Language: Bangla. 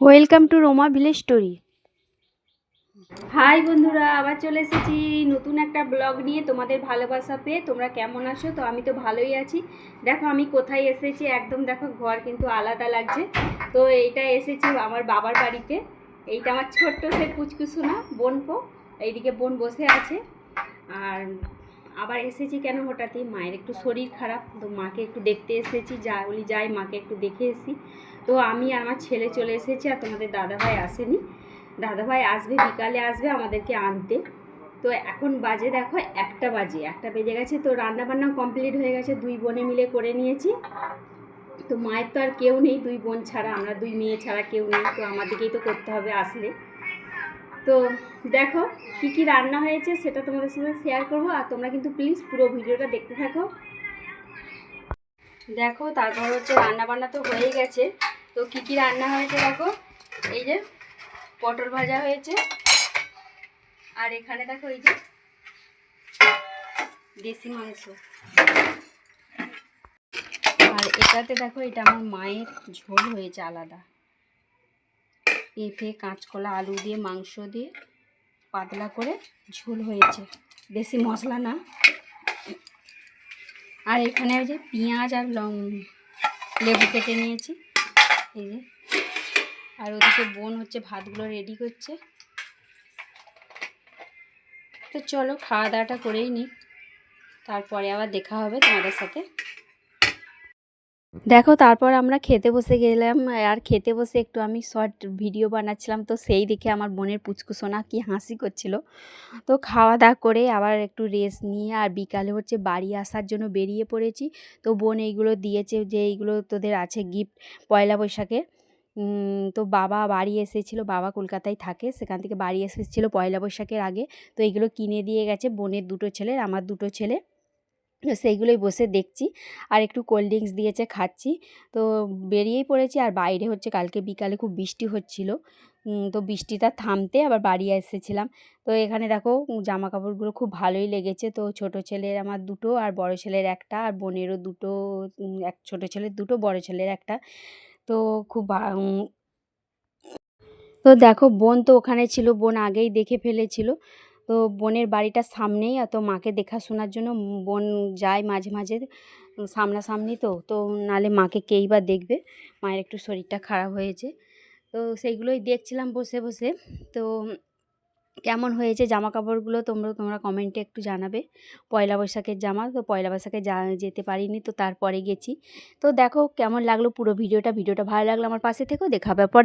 Welcome to Roma village story. Hi বন্ধুরা, আবার চলে এসেছি নতুন একটা ব্লগ নিয়ে তোমাদের ভালোবাসা পেয়ে। তোমরা কেমন আছো? তো আমি তো ভালোই আছি। দেখো, আমি কোথায় এসেছি? একদম দেখো, ঘর কিন্তু আলাদা লাগছে। তো এইটা এসেছি আমার বাবার বাড়িতে। এইটা আমার ছোট্ট সে পুচকুসোনা বোনপো। এইদিকে বোন বসে আছে। আর আবার এসেছি কেন হঠাৎই? মায়ের একটু শরীর খারাপ, তো মাকে একটু দেখতে এসেছি, যা বলি যাই, মাকে একটু দেখে এসি তো আমি আর আমার ছেলে চলে এসেছি আর তোমাদের দাদাভাই আসেনি। দাদাভাই আসবে, বিকালে আসবে আমাদেরকে আনতে। তো এখন বাজে দেখো একটা বাজে, একটা বেজে গেছে, তো রান্না বান্নাও কমপ্লিট হয়ে গেছে, দুই বোনে মিলে করে নিয়েছি। তো মায়ের তো আর কেউ নেই, দুই বোন ছাড়া, আমরা দুই মেয়ে ছাড়া কেউ নেই, তো আমাদেরকেই তো করতে হবে আসলে। তো দেখো কি কি রান্না হয়েছে সেটা তোমাদের সাথে শেয়ার করব আর তোমরা কিন্তু প্লিজ পুরো ভিডিওটা দেখতে থাকো। দেখো তারপর হচ্ছে রান্না বান্না তো হয়েই গেছে। তো কি কি রান্না হয়েছে দেখো? এই যে পটল ভাজা হয়েছে। আর এখানে দেখো এই যে দেশি মাংস। আর এটাতে দেখো এটা আমার মায়ের ঝোল হয়েছে আলাদা। পেঁপে, কাঁচকলা, আলু দিয়ে, মাংস দিয়ে পাতলা করে ঝোল হয়েছে। বেশি মশলা না। আর এখানে ওই যে পেঁয়াজ আর লং, লেবু কেটে নিয়েছি। এই যে। আর ওদিকে বোন হচ্ছে ভাতগুলো রেডি করছে। তো চলো খাওয়া দাওয়াটা করেই নিই। তারপরে আবার দেখা হবে তোমাদের সাথে। দেখো, তারপর আমরা খেতে বসে গেলাম। আর খেতে বসে একটু আমি শর্ট ভিডিও বানাচ্ছিলাম। তো সেই দেখে আমার বোনের পুচকুসোনা কি হাসি করছিল। তো খাওয়া দাওয়া করে আবার একটু রেস্ট নিয়ে আর বিকালে হচ্ছে বাড়ি আসার জন্য বেরিয়ে পড়েছি। তো বোন এইগুলো দিয়েছে যে এইগুলো তোদের আছে গিফট পয়লা বৈশাখে তো বাবা বাড়ি এসেছিল, বাবা কলকাতায় থাকে, সেখান থেকে বাড়ি এসেছিল পয়লা বৈশাখের আগে। তো এইগুলো কিনে দিয়ে গেছে বোনের দুটো ছেলের, আমার দুটো ছেলে তো সেইগুলোই বসে দেখছি। আর একটু কোল্ড ড্রিঙ্কস দিয়েছে খাচ্ছি। তো বেরিয়েই পড়েছি আর বাইরে হচ্ছে কালকে বিকালে খুব বৃষ্টি হচ্ছিল। তো বৃষ্টিটা থামতে আবার বাড়ি এসেছিলাম। তো এখানে দেখো জামা কাপড়গুলো খুব ভালোই লেগেছে। তো ছোট ছেলের আমার দুটো আর বড় ছেলের একটা আর বোনেরও দুটো এক ছোট ছেলের দুটো, বড় ছেলের একটা। তো খুব তো দেখো বোন তো ওখানে ছিল। বোন আগেই দেখে ফেলেছিল। তো বোনের বাড়িটার সামনেই তো মাকে দেখাশোনার জন্য বোন যায় মাঝে মাঝে সামনাসামনি তো তো নালে মাকে কেই বা দেখবে, মায়ের একটু শরীরটা খারাপ হয়েছে। তো সেইগুলোই দেখছিলাম বসে বসে। তো কেমন হয়েছে জামা কাপড়গুলো তোমরা তোমরা কমেন্টে একটু জানাবে। পয়লা বৈশাখের জামা, তো পয়লা বৈশাখে যা, যেতে পারিনি তো তারপরে গেছি। তো দেখো কেমন লাগল পুরো ভিডিওটা। ভিডিওটা ভালো লাগল আমার পাশে থেকেও দেখা হবে পরে